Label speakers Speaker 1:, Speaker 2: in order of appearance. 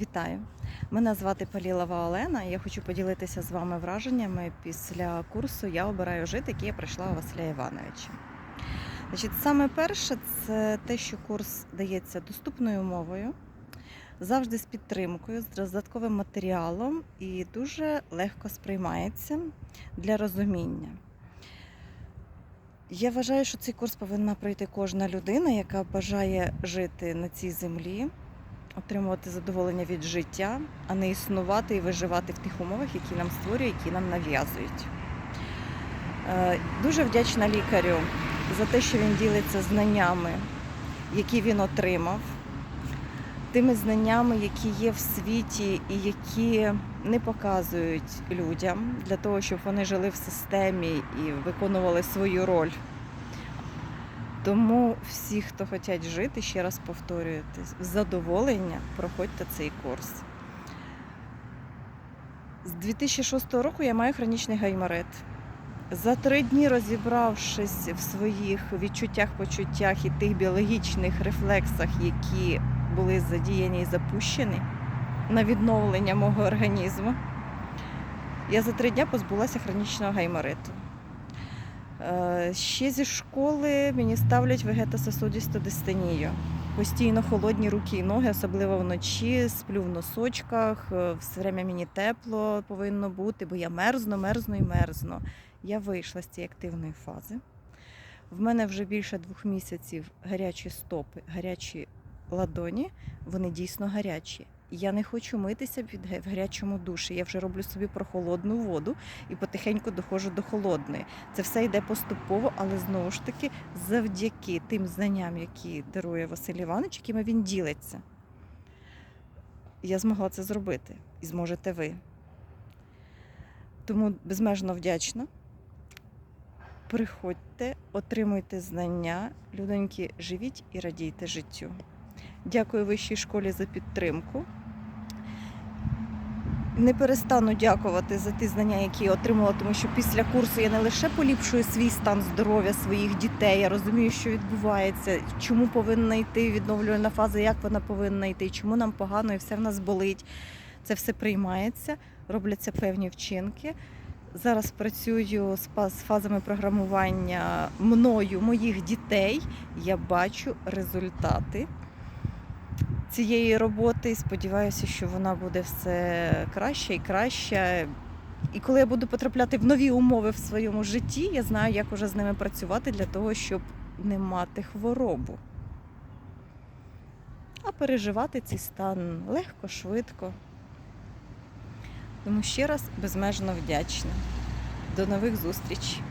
Speaker 1: Вітаю! Мене звати Палілова Олена. Я хочу поділитися з вами враженнями після курсу Я обираю жити, який я пройшла у Василя Івановича. Значить, саме перше, це те, що курс дається доступною мовою, завжди з підтримкою, з додатковим матеріалом і дуже легко сприймається для розуміння. Я вважаю, що цей курс повинна пройти кожна людина, яка бажає жити на цій землі, отримувати задоволення від життя, а не існувати і виживати в тих умовах, які нам створюють, які нам нав'язують. Е, Дуже вдячна лікарю за те, що він ділиться знаннями, які він отримав, тими знаннями, які є в світі і які не показують людям для того, щоб вони жили в системі і виконували свою роль. Тому всі, хто хочуть жити, ще раз повторюю, з задоволення проходьте цей курс. З 2006 року я маю хронічний гайморит. За три дні розібравшись в своїх відчуттях, почуттях і тих біологічних рефлексах, які були задіяні і запущені на відновлення мого організму, я за три дні позбулася хронічного гаймориту. Е, Ще зі школи мені ставлять вегетососудисту дистонію. Постійно холодні руки і ноги, особливо вночі, сплю в носочках, е, все время мені тепло повинно бути, бо я мерзну, мерзну і мерзну. Я вийшла з цієї активної фази. В мене вже більше двох місяців гарячі стопи, гарячі ладоні, вони дійсно гарячі. Я не хочу митися в гарячому душі. Я вже роблю собі прохолодну воду і потихеньку доходжу до холодної. Це все йде поступово, але знову ж таки завдяки тим знанням, які дарує Василь Іванович, якими він ділиться. Я змогла це зробити і зможете ви. Тому безмежно вдячна. Приходьте, отримуйте знання, людоньки, живіть і радійте життю. Дякую вищій школі за підтримку. Не перестану дякувати за ті знання, які я отримала, тому що після курсу я не лише поліпшую свій стан здоров'я своїх дітей, я розумію, що відбувається, чому повинна йти відновлювальна фаза, як вона повинна йти, чому нам погано і все в нас болить. Це все приймається, робляться певні вчинки. Зараз працюю з фазами програмування мною, моїх дітей. Я бачу результати цієї роботи. Сподіваюся, що вона буде все краще і краще. І коли я буду потрапляти в нові умови в своєму житті, я знаю, як уже з ними працювати для того, щоб не мати хворобу. А переживати цей стан легко, швидко. Тому ще раз безмежно вдячна. До нових зустрічей!